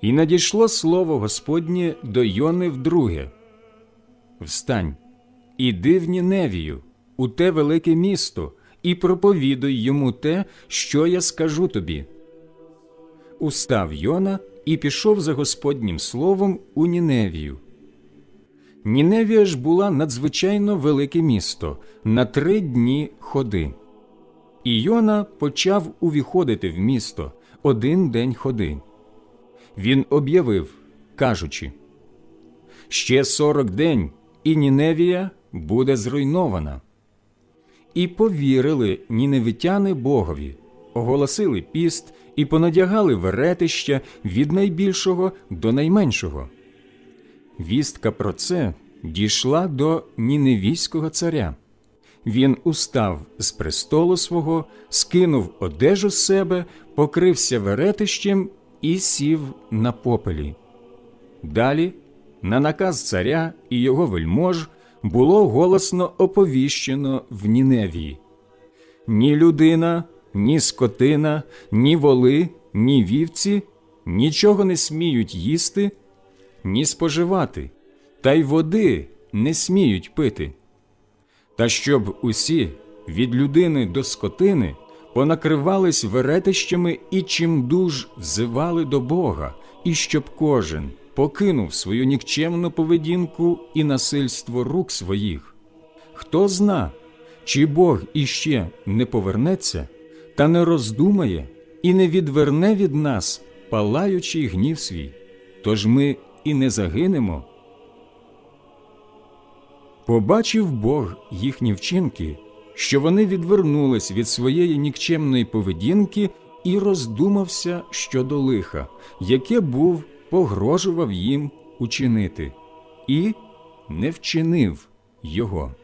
І надійшло слово Господнє до Йони вдруге. Встань, іди в Ніневію, у те велике місто, і проповідуй йому те, що я скажу тобі. Устав Йона і пішов за Господнім словом у Ніневію. Ніневія ж була надзвичайно велике місто на три дні ходи. І Йона почав увіходити в місто один день ходи. Він об'явив, кажучи: Ще сорок день, і Ніневія буде зруйнована. І повірили ніневитяни Богові, оголосили піст і понадягали веретища від найбільшого до найменшого. Вістка про це дійшла до ніневійського царя. Він устав з престолу свого, скинув одежу з себе, покрився веретищем і сів на попелі. Далі, на наказ царя і його вельмож, було голосно оповіщено в Ніневії. Ні людина, ні скотина, ні воли, ні вівці нічого не сміють їсти, ні споживати, та й води не сміють пити. Та щоб усі, від людини до скотини, понакривались веретищами і чимдуж взивали до Бога, і щоб кожен покинув свою нікчемну поведінку і насильство рук своїх. Хто зна, чи Бог іще не повернеться та не роздумає і не відверне від нас палаючий гнів свій, тож ми і не загинемо. Побачив Бог їхні вчинки, що вони відвернулись від своєї нікчемної поведінки і роздумався щодо лиха, яке був погрожував їм учинити, і не вчинив його.